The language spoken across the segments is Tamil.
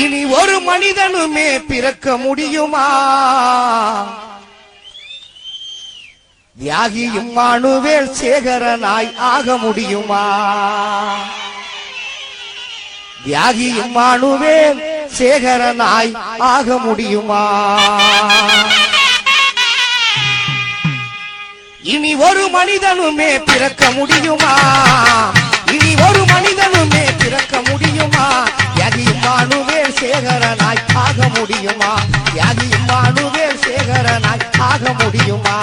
இனி ஒரு மனிதனுமே பிறக்க முடியுமா? தியாகியும் மானுவேல் சேகரனாய் ஆக முடியுமா? தியாகியும் மானுவேல் சேகரனாய் ஆக முடியுமா? இனி ஒரு மனிதனுமே பிறக்க முடியுமா? இனி ஒரு மனிதனுமே பிறக்க முடியுமா? தியாகியும் மானுவேல் சேகரனாய் ஆக முடியுமா? தியாகியும் மானுவேல் சேகரனாய் ஆக முடியுமா?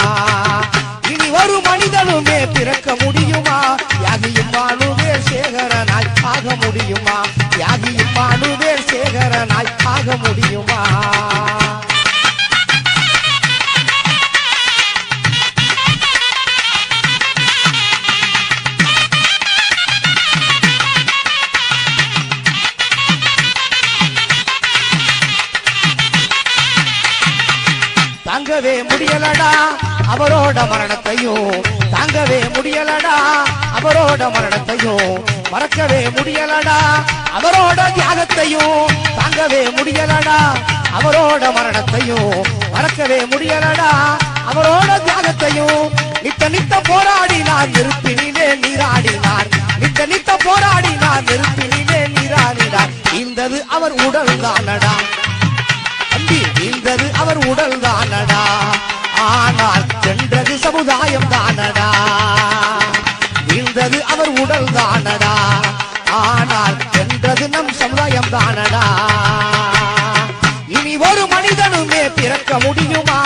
இனி ஒரு மனிதனுமே பிறக்க முடியுமா? தியாகியும் மானுவேல் சேகரனாய் ஆக முடியுமா? தியாகியும் மானுவேல் சேகரனாய் ஆக முடியுமா? தாங்கவே முடியலடா அவரோட மரணத்தையும் தாங்கவே முடியலடா அவரோட மரணத்தையும் மறக்கவே முடியலடா அவரோட தியாகத்தையும் தாங்கவே முடியலடா அவரோட மரணத்தையும் மறக்கவே முடியலடா அவரோட தியாகத்தையும் நித்த நித்த போராடினார் நெருப்பினிலே நீராடினார். நித்த நித்த போராடினார் நெருப்பினிலே நீராடினார். இந்தது அவர் உடல் தானடா. அவர் உடல் தானடா. ஆனால் சென்றது சமுதாயம் தானடா. வீழ்ந்தது அவர் உடல் தானடா. ஆனால் சென்றது நம் சமுதாயம் தானடா. இனி ஒரு மனிதனுமே பிறக்க முடியுமா?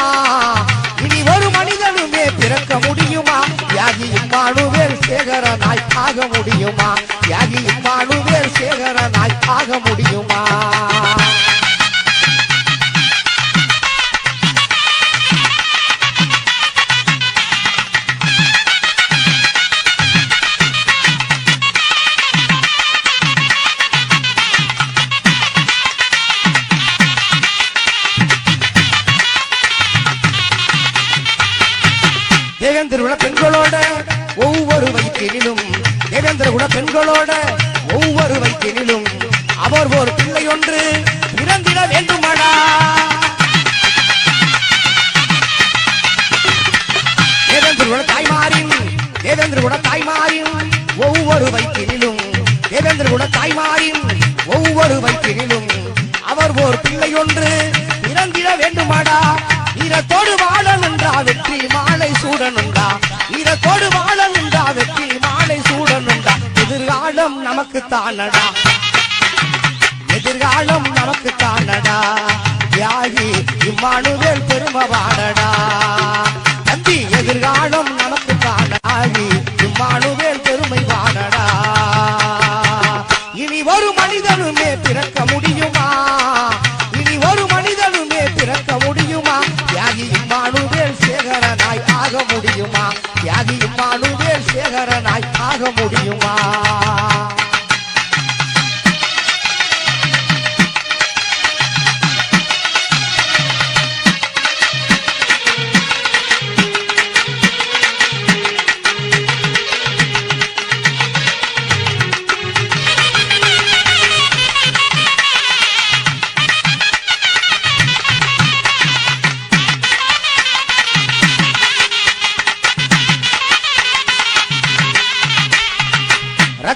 இனி ஒரு மனிதனுமே பிறக்க முடியுமா? தியாகியும் மானுவேல் சேகரனாய் ஆக முடியுமா? தியாகியும் மானுவேல் சேகரனாய் ஆக முடியுமா? வைத்தினிலும் தேவேந்திர குல பெண்களோட ஒவ்வொரு வைத்தினிலும் அவர் ஒரு பிள்ளை ஒன்று இறந்திட வேண்டுமாடா. தேவேந்திர குல தாய்மாரின் தேவேந்திர குல தாய்மாரின் ஒவ்வொரு வைத்தினிலும் தேவேந்திர குல தாய்மாரின் ஒவ்வொரு வைத்தினிலும் அவர் ஒரு பிள்ளை ஒன்று இறந்திட வேண்டுமாடா. ஈரத்தோடு நமக்கு தானடா எதிர்காலம் நமக்கு தானடா தியாகி இம்மானுவேல் பெருமவாடடா தம்பி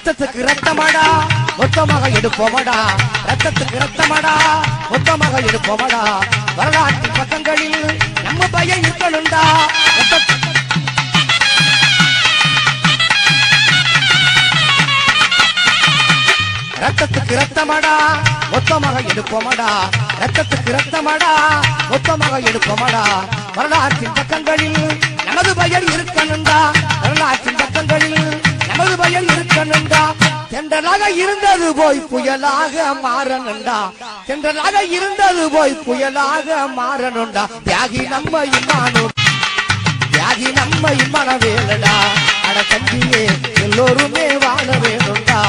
ரத்தத்துக்கு ரத்தமாடா மொத்தமாக எடுப்போமடா. ரத்தத்துக்கு ரத்தமாடா மொத்தமாக எடுப்போமடா. வரலாற்று பக்கங்களில் நம்ம பையன் இருக்கணும்டா ரத்தத்துக்கு ரத்தமாடா மொத்தமாக எடுப்போமடா. ரத்தத்துக்கு ரத்தமாடா மொத்தமாக எடுப்போமடா. வரலாற்றின் பக்கங்களில் நமது பயன் இருக்கணும்டா. வரலாற்றின் பக்கங்களில் நமது பயன் இருக்க மாறனண்டா தென்றலாக இருந்தது போய் புயலாக மாறனண்டா தென்றலாக இருந்தது போய் புயலாக மாறனண்டா தியாகி நம்ம இம்மானு தியாகி நம்ம இம்மன வேலடா அட தம்பியே எல்லோருமே வாழ வேணும்டா.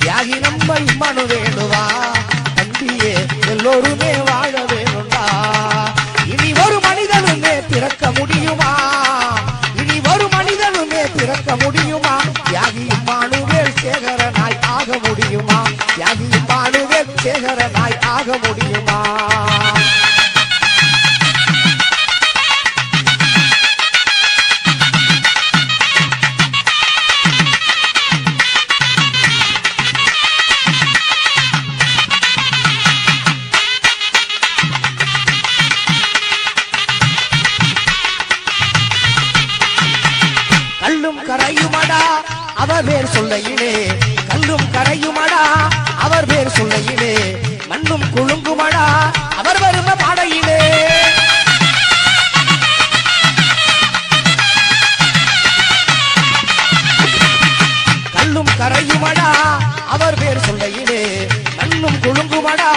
தியாகி நம்ம இம்மனு வேணுவா தம்பியே எல்லோருமே வாழ வேணும்டா. இனி ஒரு மனிதனுமே பிறக்க முடியுமா? இனி ஒரு மனிதனுமே பிறக்க முடியுமா? சேகரனாய் ஆக முடியுமா? ஆக முடியுமா கரையுமடா அவர் பேர் சொல்லையிலே. கல்லும் கரையுமடா அவர் மண்ணும் குலுங்குமடா அவர் வரும பாடையிலே. கல்லும் கரையுமடா. அவர் பேர் சொல்லையிலே. கண்ணும் குழுங்குமடா.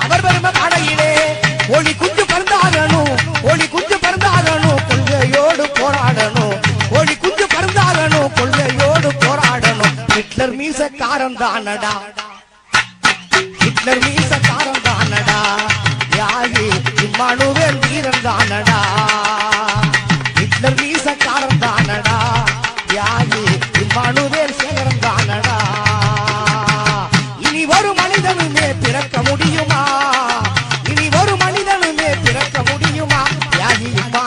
அவர் வரும பாடையிலே. ஒளி குஞ்சு பறந்தாகணும். ஒளி குஞ்சு பறந்தாகணும். கொள்கையோடு போராடணும். ஒளி குஞ்சு பறந்தாகணும். கொள்கையோடு போராடணும். ஹிட்லர் மீசக்காரன் தானடா. ஹிட்லர் மீச Juan